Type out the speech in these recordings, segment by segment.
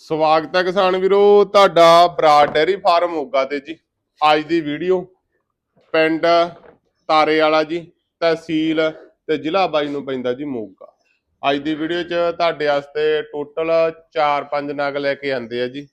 ਸਵਾਗਤ ਹੈ ਕਿਸਾਨ ਵੀਰੋ, ਤੁਹਾਡਾ ਬਰਾਡ ਡੈਰੀ ਫਾਰਮ ਹੋਗਾ ਤੇ ਜੀ। ਅੱਜ ਦੀ ਵੀਡੀਓ ਪਿੰਡ ਤਾਰੇ ਵਾਲਾ ਜੀ, ਤਹਿਸੀਲ ਤੇ ਜ਼ਿਲ੍ਹਾ ਬਾਈ ਨੂੰ ਪੈਂਦਾ ਜੀ ਮੋਗਾ। ਅੱਜ ਦੀ ਵੀਡੀਓ 'ਚ ਤੁਹਾਡੇ ਵਾਸਤੇ ਟੋਟਲ 4-5 ਨਗ ਲੈ ਕੇ ਆਂਦੇ ਆ ਜੀ।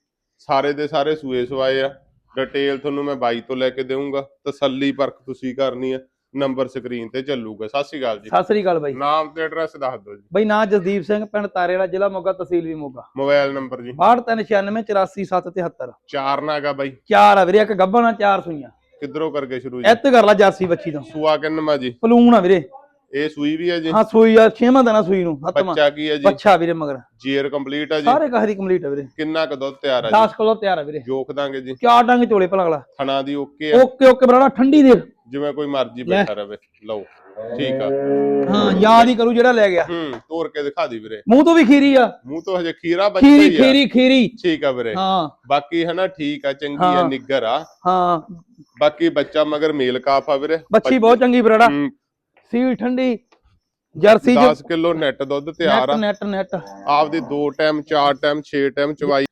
ਸਾਰੇ ਦੇ ਸਾਰੇ ਸੂਏ ਸਵਾਏ ਆ। ਡਿਟੇਲ ਤੁਹਾਨੂੰ ਮੈਂ ਬਾਈ ਤੋਂ ਲੈ ਕੇ ਦੇਵਾਂਗਾ ਤਸੱਲੀ ਪਰਖ ਤੁਸੀਂ ਕਰਨੀ ਆ। ਨੰਬਰ ਸਕਰੀਨ ਤੇ ਚੱਲੂਗਾ। ਸਤਿ ਸ਼੍ਰੀ ਅਕਾਲ ਜੀ। ਸਤਿ ਸ੍ਰੀ ਅਕਾਲ ਬਾਈ। ਨਾਮ ਤੇ ਐਡਰੈਸ ਦੱਸ ਦਿਓ ਜੀ। ਬਾਈ ਨਾਂ ਜਸਦੀਪ ਸਿੰਘ ਪਿੰਡ ਤਾਰੇਵਾਲਾ ਜ਼ਿਲ੍ਹਾ ਮੋਗਾ ਤਹਿਸੀਲ ਵੀ ਮੋਗਾ। ਮੋਬਾਈਲ ਨੰਬਰ ਜੀ। 6396847773 ਚਾਰ ਨਾਗਾ ਬਾਈ। ਚਾਰ ਆ ਵੀਰੇ ਇੱਕ ਗੱਬਣਾ ਚਾਰ ਸੂਈਆਂ। ਕਿੱਧਰੋਂ ਕਰਕੇ ਸ਼ੁਰੂ ਜੀ? ਇੱਥੇ ਕਰ ਲਾ ਜਰਸੀ ਬੱਚੀ ਤੋਂ। ਸੂਆ ਕਿੰਨਵਾਂ ਜੀ? ਪਲੂਣ ਆ ਵੀਰੇ। ਇਹ ਸੂਈ ਵੀ ਹੈ ਜੀ? ਹਾਂ ਸੂਈ ਆ ਛੇਵਾਂ ਦਿਨਾ ਸੂਈ ਨੂੰ ਸੱਤਵਾਂ ਬੱਚਾ ਕੀ ਹੈ ਜੀ? ਬੱਚਾ ਵੀਰੇ ਮਗਰ। ਜੀਅਰ ਕੰਪਲੀਟ ਹੈ ਜੀ? ਸਾਰੇ ਕਹਰੀ ਕੰਪਲੀਟ ਆ ਵੀਰੇ। ਕਿੰਨਾ ਕੁ ਦੁੱਧ ਤਿਆਰ ਹੈ 10 ਕਿਲੋ ਤਿਆਰ ਆ ਵੀਰੇ। ਜੀ ਜੋਖ ਦਾਂਗੇ ਜੀ? ਚਾਰ ਡੰਗ ਝੋਲੇ ਭਲਾ ਅਗਲਾ? ਥਣਾ ਦੀ ਓਕੇ ਆ। ਓਕੇ ਓਕੇ ਬਰਾੜਾ ਠੰਡੀ ਦੇ। ਜਿਵੇਂ ਕੋਈ ਮਰਜ਼ੀ। ਬੈਠਾ ਰਵੇ। ਲਓ ਠੀਕ ਆ। ਹਾਂ ਯਾਦ ਹੀ ਕਰੂ ਜਿਹੜਾ ਲੈ ਗਿਆ। ਹੂੰ ਤੋੜ ਕੇ ਦਿਖਾ ਦੀ ਵੀਰੇ। ਮੂੰਹ ਤੋਂ ਵੀ ਖੀਰੀ ਆ। ਮੂੰਹ ਤੋਂ ਹਜੇ ਖੀਰਾ ਬੱਚਾ ਖੀਰੀ ਹੀ ਆ। ਖੀਰੀ ਖੀਰੀ ਠੀਕ ਆ ਵੀਰੇ। ਹਾਂ। ਬਾਕੀ ਹਨਾ ਠੀਕ ਆ ਚੰਗੀ ਆ। ਨਿੱਗਰ ਆ। ਹਾਂ। ਬਾਕੀ ਬੱਚਾ ਮਗਰ ਮੇਲ ਕਾਫ ਆ ਵੀਰੇ। ਬੱਚੀ ਬਹੁਤ ਚੰਗੀ ਬਰਾੜਾ ਸੀਲ ਠੰਡੀ ਜਰਸੀ 10 ਕਿਲੋ ਨੈਟ ਦੁੱਧ ਤਿਆਰ ਆ। ਨੈਟ ਨੈਟ ਆਪਦੀ 2 ਟਾਈਮ 4 ਟਾਈਮ 6 ਟਾਈਮ ਚਵਾਈ।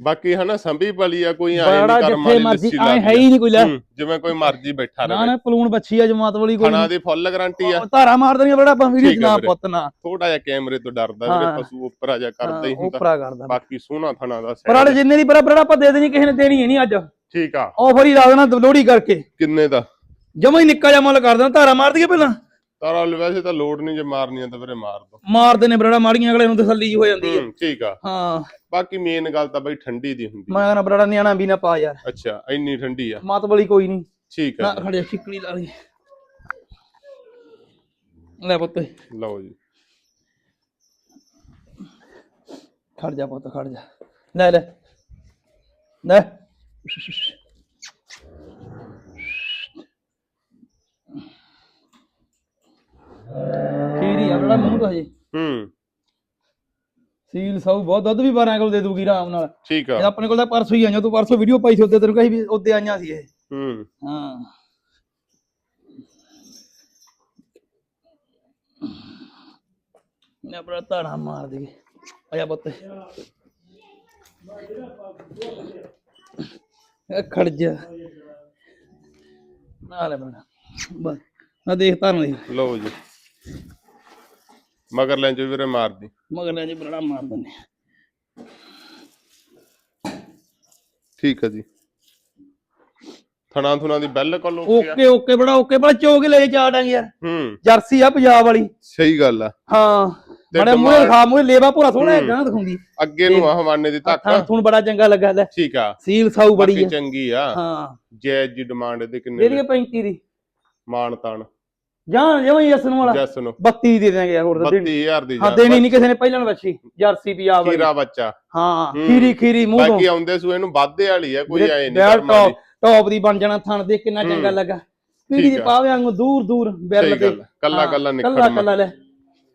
ਬਾਕੀ ਹਨਾ ਸੰਭੀ ਪਲੀ ਆ ਕੋਈ ਆਏ ਨਹੀਂ ਕਰਮ ਵਾਲੀ ਮਰਜ਼ੀ ਲਾ ਹੈ ਹੀ ਨਹੀਂ ਕੋਈ ਲੈ। ਜਿਵੇਂ ਕੋਈ ਮਰਜ਼ੀ ਬੈਠਾ ਨਾ ਰਵੇ। ਨਾ ਪਲੂਣ ਬੱਚੀ ਆ ਜਮਾਤ ਵਾਲੀ ਕੋਈ ਖਾਣਾ ਦੀ ਫੁੱਲ ਗਾਰੰਟੀ ਆ। ਧਾਰਾ ਮਾਰ ਦੇਣੀਆਂ ਬੜਾ ਆਪਾਂ ਵੀਡੀਓ ਨਾ। ਪੁੱਤ ਨਾ। ਥੋੜਾ ਜਿਹਾ ਕੈਮਰੇ ਤੋਂ ਡਰਦਾ ਵੀਰੇ। ਪਸ਼ੂ ਉੱਪਰ ਆ ਜਾ ਕਰਦਾ ਹੀ ਹੁੰਦਾ। ਬਾਕੀ ਸੋਹਣਾ ਥਣਾ ਦਾ ਪਰ ਆਲੇ ਜਿੰਨੇ ਦੀ ਬੜਾ ਆਪਾਂ ਦੇ ਦੇਣੀ ਕਿਸੇ ਨੇ ਦੇਣੀ ਹੈ ਨਹੀਂ ਅੱਜ। ਠੀਕ ਆ। ਆਫਰ ਹੀ ਲਾ ਦੇਣਾ ਲੋੜੀ ਕਰਕੇ। ਕਿੰਨੇ ਦਾ? ਜਮਾ ਹੀ ਨਿੱਕਾ ਜਿਹਾ ਮੁੱਲ ਕਰ ਦੇਣਾ ਧਾਰਾ ਮਾਰ ਦਈਏ ਪਹਿਲਾਂ। ਤਾਰਾ ਵੈਸੇ ਤਾਂ ਲੋਡ ਨਹੀਂ ਜੇ ਮਾਰਨੀ ਆ ਤਾਂ ਵੀਰੇ ਮਾਰ ਦੋ। ਮਾਰਦੇ ਨੇ ਬੜਾ ਮਾੜੀਆਂ ਅਗਲੇ ਨੂੰ ਤਸੱਲੀ ਹੋ ਜਾਂਦੀ ਹੈ। ਹੂੰ ਠੀਕ ਆ। ਹਾਂ। ਬਾਕੀ ਮੇਨ ਗੱਲ ਤਾਂ ਬਈ ਠੰਡੀ ਦੀ ਹੁੰਦੀ ਮੈਂ ਕਹਿੰਦਾ ਬੜਾ ਨਿਆਣਾ ਵੀ ਨਾ ਪਾ ਯਾਰ। ਅੱਛਾ ਇੰਨੀ ਠੰਡੀ ਆ। ਮਾਤ ਵਾਲੀ ਕੋਈ ਨਹੀਂ। ਠੀਕ ਨਾ ਆ ਖੜਿਆ ਛਿੱਕਣੀ ਲਾ ਲਈ। ਲੈ ਪੁੱਤ। ਲਓ ਜੀ। ਖੜ ਜਾ ਪੁੱਤ ਖੜ ਜਾ। ਲੈ ਲੈ। ਲੈ। ਬੜਾ ਮੂੰਹ ਤਾਂ ਹਜੇ। ਹੂੰ। ਸੀਲ ਸੌ ਬਹੁਤ ਦੁੱਧ ਵੀ 12 ਕਿਲੋ ਦੇ ਦੂਗੀ ਆਰਾਮ ਨਾਲ। ਠੀਕ ਇਹ ਆ ਆਪਣੇ ਕੋਲ ਤਾਂ ਪਰਸੋਂ ਹੀ ਆਈਆਂ ਤੂੰ ਪਰਸੋਂ ਵੀਡੀਓ ਪਾਈ ਸੀ ਉੱਤੇ ਤੈਨੂੰ ਕਹੀ ਵੀ ਉੱਤੇ ਆਈਆਂ ਸੀ ਇਹ। ਹੂੰ। ਹਾਂ। ਮੈਂ ਆਪਣਾ ਧਾਰਾ ਮਾਰ ਦੇ ਆਇਆ ਪੁੱਤ। ਇਹ ਖੜ ਜਾ। ਨਾ ਲੈ ਬਣਾ ਬਸ। ਆ ਦੇਖ ਦੀ ਲਓ ਜੀ। ਮਗਰ ਲੈਂ ਚ ਵੀਰੇ ਮਾਰਦੀ ਮਗਰ ਲੈ ਜੀ ਬੜਾ ਮਾਰ ਦਿੰਦੇ ਠੀਕ ਆ ਜੀ। ਥਣਾ ਥੁਣਾ ਦੀ ਬਿਲਕੁਲ ਓਕੇ ਆ। ਓਕੇ ਓਕੇ ਬੜਾ ਓਕੇ ਬੜਾ ਚੋਕ ਲੈ ਚਾਰ ਡਾਂਗੇ ਯਾਰ ਹੂੰ। ਜਰਸੀ ਆ ਪੰਜਾਬ ਵਾਲੀ। ਸਹੀ ਗੱਲ ਆ। ਹਾਂ। ਤੇ ਬੜਾ ਮੂਹਰੇ ਖਾ ਮੂਹਰੇ ਲੇਵਾ ਪੂਰਾ ਸੋਹਣਾ ਹੈ। ਗਾਂ ਦਿਖਾਉਂਦੀ। ਅੱਗੇ ਨੂੰ ਆ ਹਵਾਨੇ ਦੀ ਧੱਕ ਥੂਣ ਬੜਾ ਚੰਗਾ ਲੱਗਾ ਲੈ। ਠੀਕ ਆ। ਸੀਲ ਸਾਊ ਬੜੀ ਬਾਕੀ ਹੈ ਚੰਗੀ ਆ। ਹਾਂ। ਜੈ ਜੀ ਡਿਮਾਂਡ ਇਹਦੇ ਕਿੰਨੇ ਦੇ ਦੇਗੇ 35 ਦੀ। ਮਾਨ ਤਾਨ ਜਾਨ ਜਮਾ ਹੀ ਅਸਨ ਵਾਲਾ ਜੈਸ ਨੂੰ 32 ਦੇ ਦੇਣਗੇ ਯਾਰ ਹੋਰ ਤਾਂ ਦੇਣੀ 32000 ਦੀ ਹਾਂ ਦੇਣੀ ਨਹੀਂ ਕਿਸੇ ਨੇ ਪਹਿਲਾਂ ਬੱਚੀ ਜਰਸੀ ਪੰਜਾਬ ਵਾਲੀ। ਖੀਰਾ ਬੱਚਾ। ਹਾਂ ਹੂੰ। ਖੀਰੀ ਖੀਰੀ ਮੂੰਹ ਤੋਂ। ਬਾਕੀ ਆਉਂਦੇ ਸੂਏ ਨੂੰ ਵਾਧੇ ਵਾਲੀ ਆ ਕੋਈ ਆਏ ਨਹੀਂ ਬੈਲ ਵਾਲੀ ਟੌਪ ਟੌਪ ਦੀ ਬਣ ਜਾਣਾ ਥਣ ਦੇ ਕਿੰਨਾ ਚੰਗਾ। ਲੱਗਾ। ਪੀੜੀ ਠੀਕ ਦੇ ਆ। ਪਾਵੇ ਵਾਂਗੂ ਦੂਰ ਦੂਰ ਬੈਲ ਸਹੀ ਤੇ। ਗੱਲ ਕੱਲਾ ਕੱਲਾ ਕੱਲਾ ਨਿਕਲਣਾ ਕੱਲਾ ਲੈ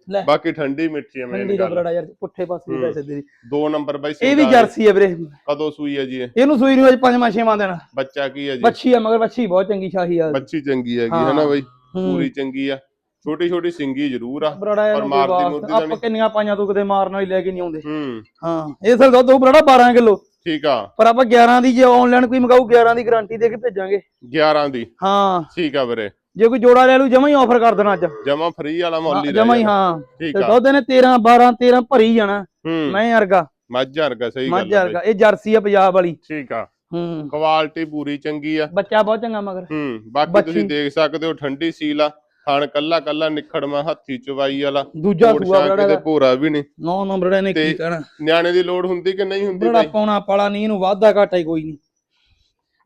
ਲੈ। ਬਾਕੀ ਠੰਡੀ ਮਿੱਠੀ ਆ ਮੇਨ ਦਾ ਗੱਲ। ਬਰੜਾ ਯਾਰ ਪੁੱਠੇ ਪਾਸੇ ਦੀ। ਪੈਸੇ ਦੇ। ਦੋ ਨੰਬਰ ਬਾਈ ਇਹ ਵੀ ਜਰਸੀ ਹੈ ਵੀਰੇ। ਕਦੋਂ ਸੂਈ ਹੈ ਜੀ ਇਹ? ਇਹਨੂੰ ਸੂਈ ਨੂੰ ਅੱਜ ਪੰਜਵਾਂ ਛੇਵਾਂ ਦੇਣਾ ਬੱਚਾ ਕੀ ਹੈ ਜੀ? ਬੱਚੀ ਆ ਮਗਰ ਬੱਚੀ ਬਹੁਤ ਚੰਗੀ ਸ਼ਾਹੀ ਆ। ਬੱਚੀ ਚੰਗੀ ਹੈਗੀ ਹਾਂ। ਹੈ। ਨਾ ਬਾਈ। ਪੂਰੀ ਚੰਗੀ ਆ। ਛੋਟੀ ਛੋਟੀ ਸਿੰਗੀ ਜ਼ਰੂਰ ਆ ਪਰ ਮਾਰਦੀ ਮੁਰਦੀ ਤਾਂ ਆਪਾਂ ਨਹੀਂ। ਕਿੰਨੀਆਂ ਪਾਈਆਂ ਤੂੰ ਕਦੇ ਮਾਰਨ ਵਾਲੀ ਲੈ ਕੇ ਨਹੀਂ ਆਉਂਦੇ। ਹੂੰ। ਹਾਂ ਇਹ ਸਰ ਦੁੱਧ ਉਹ ਬਰੜਾ 12 ਕਿਲੋ। ਠੀਕ ਆ। ਪਰ ਆਪਾਂ 11 ਦੀ ਜੇ ਆਨਲਾਈਨ ਕੋਈ ਮੰਗਾਊ 11 ਦੀ ਗਾਰੰਟੀ ਦੇ ਕੇ ਭੇਜਾਂਗੇ। 11 ਦੀ। ਹਾਂ। ਠੀਕ ਆ ਵੀਰੇ। ਜੇ ਕੋਈ ਜੋੜਾ ਲੈ ਲੂ ਜਮਾ ਹੀ ਆਫਰ ਕਰ ਦੇਣਾ ਅੱਜ। ਜਮਾ ਫ੍ਰੀ ਵਾਲਾ ਮੁੱਲ ਜਮਾ ਹੀ। ਹਾਂ। ਠੀਕ ਆ। ਦੁੱਧ ਨੇ 13 12 13 ਭਰੀ ਜਾਣਾ। ਮੈਂ ਵਰਗਾ। ਮੱਝ ਵਰਗਾ ਸਹੀ ਮੱਝ ਗੱਲ ਆ ਵਰਗਾ। ਇਹ ਜਰਸੀ ਆ ਪੰਜਾਬ ਵਾਲੀ। ਠੀਕ ਆ। ਹੂੰ। ਕੁਆਲਿਟੀ ਪੂਰੀ ਚੰਗੀ ਆ। ਬੱਚਾ ਬਹੁਤ ਚੰਗਾ ਮਗਰ। ਹੂੰ ਬਾਕੀ ਬੱਚੀ। ਤੁਸੀਂ ਦੇਖ ਸਕਦੇ ਹੋ ਠੰਡੀ ਸੀਲ ਆ। ਥਣ ਕੱਲਾ ਕੱਲਾ ਨਿਖੜਮਾ ਹੱਥੀ ਚਵਾਈ ਵਾਲਾ। ਦੂਜਾ ਕੋਟ ਸੂਆ ਛਾਂ ਬਰੜਾ ਕਿਤੇ ਦਾ। ਭੋਰਾ ਵੀ ਨਹੀਂ। ਨੌ ਨੰਬਰ ਨੇ ਕੀ ਤੇ ਕਹਿਣਾ? ਨਿਆਣੇ ਦੀ ਲੋੜ ਹੁੰਦੀ ਕਿ ਨਹੀਂ ਹੁੰਦੀ ਬਾਈ ਪਾਉਣਾ ਪਾਲਾ ਨਹੀਂ ਇਹਨੂੰ ਵਾਧਾ ਘਾਟਾ ਹੀ ਕੋਈ ਨਹੀਂ।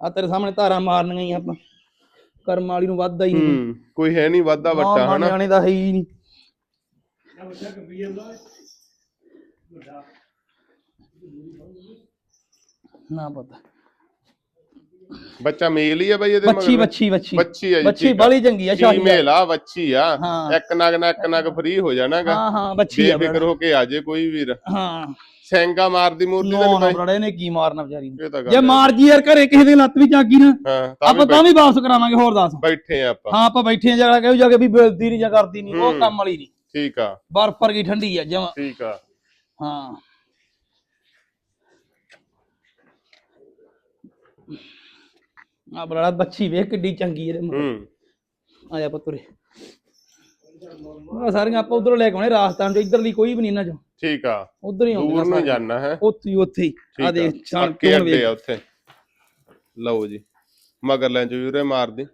ਆ ਤੇਰੇ ਸਾਹਮਣੇ ਧਾਰਾਂ ਮਾਰਨੀਆਂ ਹੀ ਆਪਾਂ। ਕਰਮ ਵਾਲੀ ਨੂੰ ਵਾਧਾ ਹੀ ਨਹੀਂ। ਹੂੰ ਕੋਈ ਹੈ ਨਹੀਂ ਵਾਧਾ ਵੱਟਾ ਹਨਾ? ਨਿਆਣੇ ਦਾ ਹੈ ਹੀ ਨਹੀਂ। ਨਾ ਪਤਾ। ਬੱਚਾ ਮੇਲ ਹੀ ਆ ਬਈ ਇਹਦੇ ਬੱਚੀ ਬੱਚੀ ਬੱਚੀ ਬੱਚੀ ਆ ਜੀ ਬੱਚੀ ਬੜੀ ਚੰਗੀ ਆ ਸ਼ਾਹੀ ਮੇਲ ਆ ਬੱਚੀ ਆ। ਇੱਕ ਨਗ ਨਾ ਇੱਕ ਨਗ ਫ੍ਰੀ ਹੋ ਜਾਣਾਗਾ। ਹਾਂ ਹਾਂ ਬੱਚੀ ਆ ਬੇਫਿਕਰ ਹੋ ਕੇ ਆ ਜੇ ਕੋਈ ਵੀਰ। ਹਾਂ। ਸੈਂਗਾ ਮਾਰਦੀ ਮੂਰਤੀ ਦਾ ਨਹੀਂ ਬੜਾ ਇਹਨੇ ਕੀ ਮਾਰਨਾ ਵਿਚਾਰੀ ਜੇ ਮਾਰ ਜੀ ਯਾਰ ਘਰੇ ਕਿਸੇ ਦੇ ਲੱਤ ਵੀ ਜਾਗੀ ਨਾ ਆਪਾਂ ਤਾਂ ਵੀ ਵਾਪਸ ਕਰਾਵਾਂਗੇ ਹੋਰ ਦੱਸ। ਬੈਠੇ ਆ ਆਪਾਂ। ਹਾਂ ਆਪਾਂ ਬੈਠੇ ਆ ਜਗੜਾ ਕਹੂ ਜਾ ਕੇ ਵੀ ਬੇਇੱਜ਼ਤੀ ਨਹੀਂ ਜਾਂ ਕਰਦੀ ਨਹੀਂ ਉਹ ਕੰਮ ਵਾਲੀ ਨਹੀਂ। ਠੀਕ ਆ। ਬਰਫ ਪਰ ਕੀ ਠੰਡੀ ਆ ਜਮਾ। ਠੀਕ ਆ। ਹਾਂ। ਆ ਬੜਾ ਬੱਚੀ ਵੇਖ ਕਿੱਡੀ ਚੰਗੀ ਇਹਦੇ ਮੂੰਹ ਹੂੰ। ਆਇਆ ਪੁੱਤਰੇ ਆ ਸਾਰੀਆਂ ਆਪਾਂ ਉਧਰੋਂ ਲੈ ਕੇ ਆਉਣੇ ਰਾਜਸਥਾਨ ਚੋਂ ਇਧਰਲੀ ਕੋਈ ਵੀ ਨਹੀਂ ਇਹਨਾਂ ਚੋਂ। ਠੀਕ ਆ। ਉਧਰ ਹੀ ਦੂਰ ਨੂੰ। ਜਾਣਾ ਹੈ। ਉੱਥੇ ਹੀ ਉੱਥੇ ਹੀ। ਆ। ਆ ਛਾਣ ਪੱਕੇ ਚੋਣ ਅੱਡੇ ਵੇਖ। ਆ ਉੱਥੇ। ਲਓ ਜੀ ਮਗਰ ਲੈਂ ਜੂਰੇ ਮਾਰਦੀ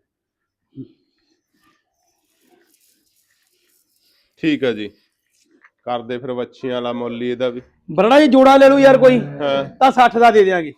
ਠੀਕ ਆ ਜੀ। ਕਰਦੇ ਫਿਰ ਵੱਛੀਆਂ ਵਾਲਾ ਮੁੱਲ ਹੀ ਇਹਦਾ ਵੀ। ਬਰੜਾ ਜੀ ਜੋੜਾ ਲੈ ਲੂ ਯਾਰ ਕੋਈ। ਹਾਂ। ਤਾਂ 60 ਦਾ ਦੇ ਦਿਆਂਗੇ।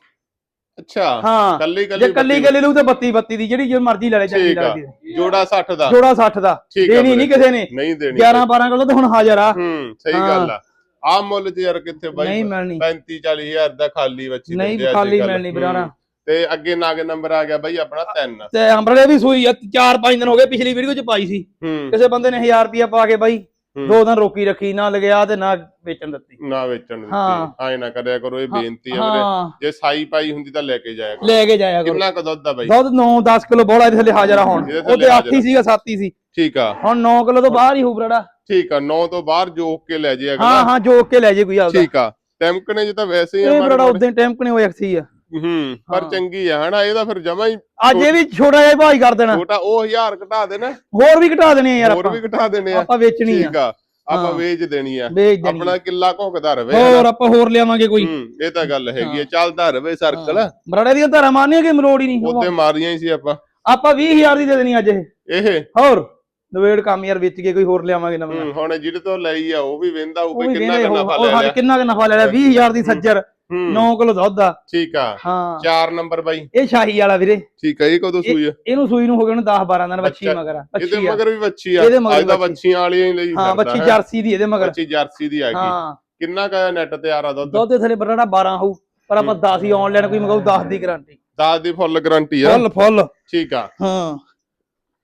ਅੱਛਾ ਹਾਂ ਕੱਲੀ ਜੇ ਕੱਲੀ ਕੱਲੀ ਕੱਲੀ ਲੂ ਤੇ 32 32 ਦੀ ਜਿਹੜੀ ਜੇ ਮਰਜ਼ੀ ਲੈ ਲੈ ਚੰਗੀ ਠੀਕ ਆ ਲੱਗਦੀ ਹੈ। ਜੋੜਾ 60 ਦਾ ਜੋੜਾ 60 ਦਾ ਠੀਕ ਆ ਦੇਣੀ ਵੀਰੇ। ਨਹੀਂ ਕਿਸੇ ਨੇ ਨਹੀਂ ਦੇਣੀ 11 12 ਕਿਲੋ ਤੇ ਹੁਣ ਹਾਜ਼ਰ ਆ ਹੂੰ ਸਹੀ ਹਾਂ। ਗੱਲ ਆ ਆ ਮੁੱਲ ਚ ਯਾਰ ਕਿੱਥੇ ਬਾਈ ਨਹੀਂ ਮਿਲਣੀ 35 40 ਹਜ਼ਾਰ ਦਾ ਖਾਲੀ ਵੱਛੀ ਨਹੀਂ ਦਿੰਦੇ ਖਾਲੀ। ਮਿਲਣੀ ਵੀਰਾਣਾ ਹੂੰ। ਤੇ ਅੱਗੇ ਨਾਗ ਨੰਬਰ ਆ ਗਿਆ ਬਾਈ ਆਪਣਾ 3 ਤੇ ਅੰਬਰਲੇ ਵੀ ਸੂਈ ਆ 4-5 ਦਿਨ ਹੋ ਗਏ ਪਿਛਲੀ ਵੀਡੀਓ ਚ ਪਾਈ ਸੀ ਹੂੰ ਕਿਸੇ ਬੰਦੇ ਨੇ 1000 ਰੁਪਿਆ ਪਾ ਕੇ ਬਾਈ। ਦੋ ਦਿਨ ਰੋਕੀ ਰੱਖੀ ਨਾ ਲਗਿਆ ਤੇ ਨਾ ਵੇਚਣ ਦਿੱਤੀ। ਨਾ ਵੇਚਣ ਦਿੱਤੀ। ਹਾਂ। ਐ ਨਾ ਕਰਿਆ ਕਰੋ ਇਹ ਬੇਨਤੀ ਹਾਂ। ਜੇ ਸਾਈ ਪਾਈ ਹੁੰਦੀ ਤਾਂ ਲੈ ਕੇ ਜਾਇਆ ਕਰੋ। ਲੈ ਕੇ ਜਾਇਆ ਕਰੋ। ਕਿੰਨਾ ਕੁ ਦੁੱਧ ਆ ਬਾਈ? ਦੁੱਧ 9-10 ਕਿਲੋ ਬੋਲਾ ਇਹਦੇ ਥੱਲੇ ਹਾਜ਼ਰ ਹੁਣ। ਉਹਦੇ ਹਾਜ਼ਰ 8 ਹੀ ਸੀਗਾ 7 ਹੀ ਸੀ। ਠੀਕ ਆ। ਹੁਣ 9 ਕਿਲੋ ਤੋਂ ਬਾਹਰ ਹੀ ਹੋਊ ਬਰੜਾ। ਠੀਕ ਆ 9 ਤੋਂ ਬਾਹਰ ਜੋਕ ਕੇ ਲੈ ਜਾਇਆ ਹਾਂ ਕਰੋ ਹਾਂ ਜੋਕ ਕੇ ਲੈ ਜੇ ਕੋਈ ਆਪਦਾ। ਠੀਕ ਆ। ਟੈਂਕਣੇ ਚ ਤਾਂ ਵੈਸੇ ਹੀ ਆ ਇਹ ਬਰੜਾ। ਉਦੋਂ ਕਨੇ ਹੋਇਆ ਸੀ ਆ। ਹੂੰ ਪਰ। ਚੰਗੀ ਆ ਹਨਾ? ਇਹਦਾ ਫਿਰ ਜਮਾ ਹੀ ਅੱਜ ਇਹ ਵੀ ਛੋਟਾ ਜਿਹਾ ਭਾਈ ਕਰ ਦੇਣਾ। ਛੋਟਾ ਉਹ 1000 ਘਟਾ ਦੇਣਾ। ਹੋਰ ਵੀ ਘਟਾ ਦੇਣੇ ਆ ਯਾਰ ਹੋਰ ਵੀ ਘਟਾ ਦੇਣੇ ਆ। ਆਪਾਂ ਵੇਚਣੀ ਆ। ਠੀਕ ਆ ਆਪਾਂ। ਵੇਚ ਦੇਣੀ ਆ। ਆਪਣਾ ਕਿੱਲਾ ਘੁੱਕਦਾ ਰਵੇ ਹੋਰ ਆਪਾਂ ਹੋਰ ਲਿਆਵਾਂਗੇ ਕੋਈ। ਹੂੰ ਇਹ ਤਾਂ ਗੱਲ ਹੈਗੀ ਆ ਚੱਲਦਾ ਰਵੇ ਸਰਕਲ ਬਰੜੇ ਦੀਆਂ ਧਾਰਾਂ ਮਾਰਨੀਆਂ ਕਿ ਮਰੋੜ ਹੀ ਨਹੀਂ ਉੱਤੇ ਮਾਰੀਆਂ ਹੀ ਸੀ ਆਪਾਂ। ਆਪਾਂ 20000 ਦੀ ਦੇ ਦੇਣੀ ਅੱਜ ਇਹ। ਇਹ? ਹੋਰ ਨਵੇੜ ਕੰਮ ਯਾਰ ਵੇਚ ਕੇ ਕੋਈ ਹੋਰ ਲਿਆਵਾਂਗੇ ਨਵਾਂ। ਹੁਣ ਜਿਹਦੇ ਤੋਂ ਲਈ ਆ ਉਹ ਵੀ ਵੇਂਦਾ ਉਹ ਕਿੰਨਾ ਕਹਿੰਦੇ ਕੁ ਨਫਾ ਉਹ ਲੈ ਲਿਆ। ਕਿੰਨਾ ਕੁ ਨਫਾ ਲੈ ਲਿਆ? 20000 ਦੀ ਸੱਜਰ। 9 ਕਿਲੋ ਦੁੱਧ ਆ। ਠੀਕ ਆ। ਹਾਂ। 4 ਨੰਬਰ ਬਾਈ। ਇਹ ਸ਼ਾਹੀ ਵਾਲਾ ਵੀਰੇ। ਠੀਕ ਆ ਇਹ ਕਦੋਂ ਸੂਈ ਆ? ਇਹਨੂੰ ਸੂਈ ਨੂੰ ਹੋ ਗਏ ਨੂੰ 10 12 ਦਿਨ ਬੱਚੀ ਮਗਰ ਆ। ਇਹਦੇ ਮਗਰ ਵੀ ਬੱਚੀ ਆ। ਅੱਜ ਬੱਚੀ। ਬੱਚੀਆਂ ਵਾਲੀਆਂ ਹੀ ਲਈ ਹਾਂ ਬੱਚੀ। ਜਰਸੀ ਦੀ ਇਹਦੇ ਮਗਰ। ਬੱਚੀ ਜਰਸੀ ਦੀ ਆ ਗਈ ਹਾਂ। ਕਿੰਨਾ ਕਾ ਨੈਟ ਤੇ ਆ ਰਾ ਦੁੱਧ? ਦੁੱਧ ਦੇ ਥਲੇ ਬਰੜਾ 12 ਹੋਊ ਪਰ ਆਪਾਂ 10 ਹੀ ਆਨਲਾਈਨ ਕੋਈ ਮਗਾਉ 10 ਦੀ ਗਾਰੰਟੀ 10 ਦੀ ਫੁੱਲ ਗਾਰੰਟੀ ਆ। ਫੁੱਲ ਫੁੱਲ। ਠੀਕ ਆ। ਹਾਂ।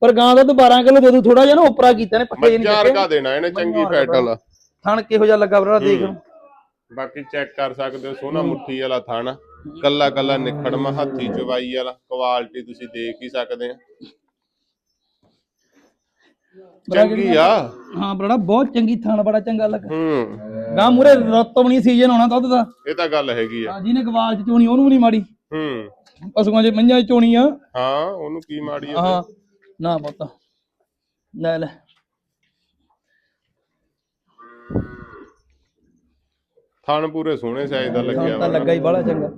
ਪਰ ਗਾਂ ਦਾ ਤਾਂ 12 ਕਿਲੋ ਦੇ ਦੂ ਥੋੜਾ ਜਿਹਾ ਨਾ ਉਪਰਾ ਕੀਤਾ ਨੇ ਪੱਠੇ ਨਹੀਂ ਮੱਝਾਂ ਚੱਕੇ। ਰਕਾ ਦੇਣਾ ਇਹਨੇ ਚੰਗੀ ਮੱਝਾਂ ਫੈਟ ਵਾਲਾ। ਥਣ ਕਿਹੋ ਜਿਹਾ ਲੱਗਾ ਬਰੜਾ ਦੇਖ ਲਓ। ਬਾਕੀ ਚੈੱਕ ਕਰ ਸਕਦੇ ਹੋ ਸੋਨਾ ਮੁੱਠੀ ਵਾਲਾ ਥਾਣਾ। ਕੱਲਾ ਕੱਲਾ ਨਿਖੜਮਾ ਹੱਥੀ ਚਵਾਈ ਵਾਲਾ ਕੁਆਲਿਟੀ ਤੁਸੀਂ ਦੇਖ ਹੀ ਸਕਦੇ ਆ ਚੰਗੀ ਆ। ਹਾਂ ਬਰੜਾ ਬਹੁਤ ਚੰਗੀ ਥਣ ਬੜਾ ਚੰਗਾ ਲੱਗਾ। ਹੂੰ। ਗਾਂ ਮੂਰੇ ਰਤੋਂ ਨਹੀਂ ਸੀਜ਼ਨ ਹੋਣਾ ਦੁੱਧ ਦਾ। ਇਹ ਤਾਂ ਗੱਲ ਹੈਗੀ ਆ। ਹਾਂ ਜਿਹਨੇ ਗਵਾਲ ਚ ਚੋਣੀ ਉਹਨੂੰ ਵੀ ਨਹੀਂ ਮਾੜੀ। ਹੂੰ। ਪਸ਼ੂਆਂ 'ਚ ਮੱਝਾਂ 'ਚ ਚੋਣੀ ਆ। ਹਾਂ ਉਹਨੂੰ ਕੀ ਮਾੜੀ ਆ ਹਾਂ। ਨਾ ਪਤਾ। ਲੈ ਲੈ। ਥਣ ਪੂਰੇ ਸੋਹਣੇ ਸਾਈਜ਼ ਦਾ ਲੱਗਿਆ ਤਾਂ ਲੱਗਾ ਹੀ ਬੜਾ ਚੰਗਾ।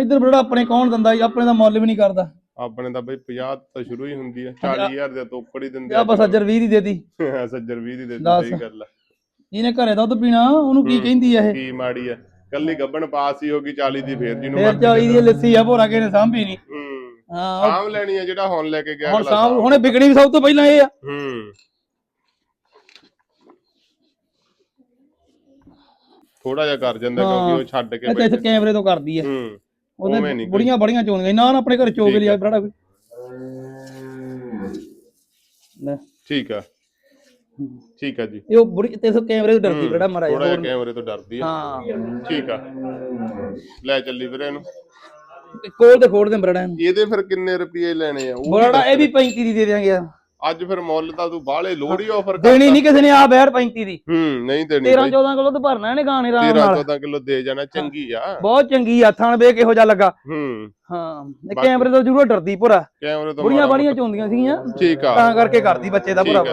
ਇੱਧਰ ਬੜਾ ਆਪਣੇ ਕੌਣ ਦਿੰਦਾ ਜੀ? ਆਪਣੇ ਦਾ ਮੁੱਲ ਵੀ ਨਹੀਂ ਕਰਦਾ। ਆਪਣੇ ਤਾਂ ਬਈ 50 ਤੋਂ ਸ਼ੁਰੂ ਹੀ ਹੁੰਦੀ ਆ। 40000 ਦੇ ਤੋਕੜ ਹੀ ਦਿੰਦੇ ਆ। ਬਸ ਅਜਰ 20 ਦੀ ਦੇਤੀ ਸੱਜਰ 20 ਦੀ ਦੇ ਦਿੱਤੀ। ਸਹੀ ਗੱਲ ਆ। ਇਹਨੇ ਘਰੇ ਦੁੱਧ ਪੀਣਾ ਉਹਨੂੰ ਕੀ ਕਹਿੰਦੀ ਆ ਇਹ? ਕੀ ਮਾੜੀ ਆ। ਕੱਲੀ ਗੱਬਣ ਪਾਸ ਹੀ ਹੋਗੀ 40 ਦੀ ਫੇਰ ਜਿਹਨੂੰ ਫੇਰ ਚਾਲੀ ਦੀ ਲੱਸੀ ਆ ਭੋਰਾ ਕਿਸੇ ਨੇ ਸਾਂਭੀ ਨਹੀਂ। ਹੂੰ ਹਾਂ। ਸਾਂਭ ਲੈਣੀ ਆ ਜਿਹੜਾ ਹੁਣ ਲੈ ਕੇ ਗਿਆ ਹੁਣ ਸਾਂਭ। ਹੁਣੇ ਵਿਕਣੀ ਵੀ ਸਭ ਤੋਂ ਪਹਿਲਾਂ ਇਹ ਆ। ਹੂੰ। ਥੋੜਾ ਜਿਹਾ ਕਰ ਜਾਂਦਾ ਕਿਉਂਕਿ ਉਹ ਛੱਡ ਕੇ ਅੱਛਾ ਇੱਥੇ ਕੈਮਰੇ ਤੋਂ ਕਰਦੀ ਹੂੰ ਉਵੇਂ ਉਹਦੇ। ਬੁੜੀਆਂ ਬੜੀਆਂ ਚੋਂਦੀਆਂ ਨਾ ਨਾ ਆਪਣੇ ਘਰ ਚੋਗ ਲਿਆ ਬੜਾ ਕੋਈ ਲੈ। ਠੀਕ ਆ। ਠੀਕ ਆ ਜੀ। ਇਹ ਉਹ ਬੁੜੀ ਤੇ ਸੋ ਕੈਮਰੇ ਤੋਂ ਡਰਦੀ ਬੜਾ ਮਰਾ ਥੋੜਾ ਜਿਹਾ ਕੈਮਰੇ ਤੋਂ ਡਰਦੀ ਆ। ਹਾਂ। ਠੀਕ ਆ। ਲੈ ਚੱਲੀ ਵੀਰੇ ਇਹਨੂੰ। ਕੋਲ ਤੇ ਖੋੜ ਦੇ ਬਰੜਾ ਇਹਦੇ ਫਿਰ ਕਿੰਨੇ ਰੁਪਏ ਲੈਣੇ ਆ? ਉਹ ਬਰੜਾ ਇਹ ਵੀ 35 ਦੀ ਦੇ ਦਿਆਂਗੇ ਯਾਰ। ਅੱਜ ਫਿਰ ਮੁੱਲ ਤਾਂ ਤੂੰ ਬਾਹਲੇ ਲੋੜੀ ਆਫਰ ਕਰ ਦੇਣੀ ਨਹੀਂ ਕਿਸੇ ਨੇ ਆ ਬੈਠ 35 ਦੀ। ਹੂੰ ਨਹੀਂ ਦੇਣੀ 13 14 ਕਿਲੋ ਤੇ ਭਰਨਾ ਇਹਨੇ ਗਾਣੇ 13 ਨਾਲ। 14 ਕਿਲੋ ਦੇ ਜਾਣਾ ਚੰਗੀ ਆ। ਬਹੁਤ ਚੰਗੀ ਆ ਥਣ ਵੇ ਕਿਹੋ ਜਿਹਾ ਲੱਗਾ। ਹੂੰ। ਹਾਂ ਕੈਮਰੇ ਤੋਂ ਜ਼ਰੂਰ ਡਰਦੀ ਭੁਰਾ। ਕੈਮਰੇ ਤੋਂ ਬੁੜੀਆਂ ਬੜੀਆਂ ਚੋਂਦੀਆਂ ਸੀਗੀਆਂ। ਠੀਕ ਆ। ਤਾਂ ਕਰਕੇ ਕਰਦੀ ਬੱਚੇ ਦਾ ਭੁਰਾ।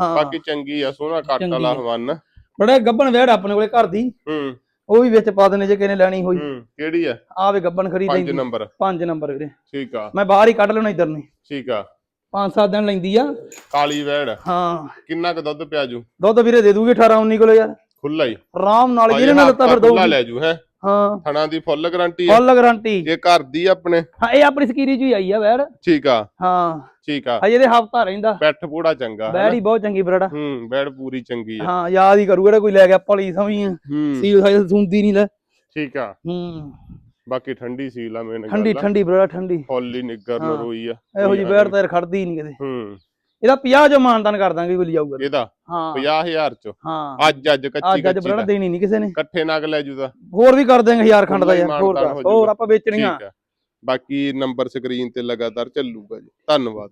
ਹਾਂ। ਬਾਕੀ ਚੰਗੀ ਆ ਸੋਹਣਾ ਕੱਟ ਵਾਲਾ। ਹਵਨ ਬੜਾ ਗੱਬਣ ਵੇੜ ਆਪਣੇ ਕੋਲੇ ਘਰ ਦੀ। ਹੂੰ। ਉਹ ਵੀ ਵਿੱਚ ਪਾ ਦਨੇ ਜੇ ਕਿਸੇ ਨੇ ਲੈਣੀ ਹੋਈ। ਹੂੰ ਕਿਹੜੀ ਆ? ਆਵੇ ਗੱਬਣ ਖਰੀਦ 5 ਲੈਂਦੀ। ਨੰਬਰ। 5 ਨੰਬਰ ਵੀਰੇ। ਠੀਕ ਆ। ਮੈਂ ਬਾਹਰ ਹੀ ਕੱਢ ਲੈਣਾ ਇਧਰ ਨਹੀਂ ਠੀਕ ਆ। 5-7 ਦਿਨ ਲੈਂਦੀ ਆ। ਕਾਲੀ ਵੈੜ। ਹਾਂ। ਕਿੰਨਾ ਕੁ ਦੁੱਧ ਪਿਆ ਜੂ? ਦੁੱਧ ਵੀਰੇ ਦੇ ਦੂਗੀ 18 19 ਕਿਲੋ ਯਾਰ। ਖੁੱਲਾ ਹੀ ਆਰਾਮ ਨਾਲ ਜਿਹਨੇ ਨਾਲ ਦਿੱਤਾ ਫਿਰ ਖੁੱਲਾ ਦਊਗੀ ਲੈ ਜੂ ਹੈ? ਹਾਂ। ਥਣਾ ਦੀ ਫੁੱਲ ਗਾਰੰਟੀ ਆ। Full guarantee. ਇਹ ਘਰ ਦੀ ਆਪਣੇ। ਹਾਂ ਇਹ ਆਪਣੀ ਸਕੀਰੀ ਚ ਹੀ ਆਈ ਆ ਵੈੜ। ਠੀਕ ਆ। ਹਾਂ। ਠੀਕ ਆ। ਹਜੇ ਦੇ ਹਫਤਾ ਰਹਿੰਦਾ। ਪੈਠ ਪੂੜਾ ਚੰਗਾ ਵੈੜ ਹੀ ਬਹੁਤ ਚੰਗੀ ਬਰੜਾ ਹੂੰ ਵੈੜ ਪੂਰੀ ਚੰਗੀ ਆ। ਹਾਂ ਯਾਦ ਹੀ ਕਰੂ ਜਿਹੜਾ ਕੋਈ ਲੈ ਗਿਆ ਭਲੀ ਸਮੀ ਹੂੰ। ਸੀਲ ਹਜੇ ਸੁੰਦੀ ਨਹੀਂ ਲੈ। ਠੀਕ ਆ। ਹੂੰ। ਬਾਕੀ ਠੰਡੀ ਸੀਲ ਆ ਮੇਨ ਠੰਡੀ ਠੰਡੀ ਬਰੜਾ ਠੰਡੀ। ਫੁੱਲ ਹੀ। ਨਿੱਗਰ। ਨਰੋਈ ਆ। ਇਹੋ ਜੀ ਵੈੜ ਤਾਂ ਖੜਦੀ ਨਹੀਂ ਕਿਤੇ। ਹੂੰ। ਇਹਦਾ 50 ਜੋ ਮਾਨਦਾਨ ਕਰ ਦਾਂਗੇ ਕੋਈ ਲਿਜਾਊਗਾ ਇਹਦਾ? ਹਾਂ। 50000 ਚ? ਹਾਂ। ਅੱਜ ਅੱਜ ਕੱਚੀ ਅੱਜ ਅੱਜ ਕੱਚੀ ਬਰੜਾ ਦਾ। ਦੇਣੀ ਨਹੀਂ ਕਿਸੇ ਨੇ। ਇਕੱਠੇ ਨਗ ਲੈ ਜੂ ਦਾ ਹੋਰ ਵੀ ਕਰ ਦੇਂਗੇ ਹਜ਼ਾਰ ਖੰਡ ਦਾ ਯਾਰ ਹੋਰ ਹੋਰ ਜਾਊਗਾ। ਆਪਾਂ ਵੇਚਣੀਆਂ। ਬਾਕੀ ਨੰਬਰ ਸਕਰੀਨ ਤੇ ਲਗਾਤਾਰ ਚੱਲੂਗਾ ਜੀ। ਧੰਨਵਾਦ।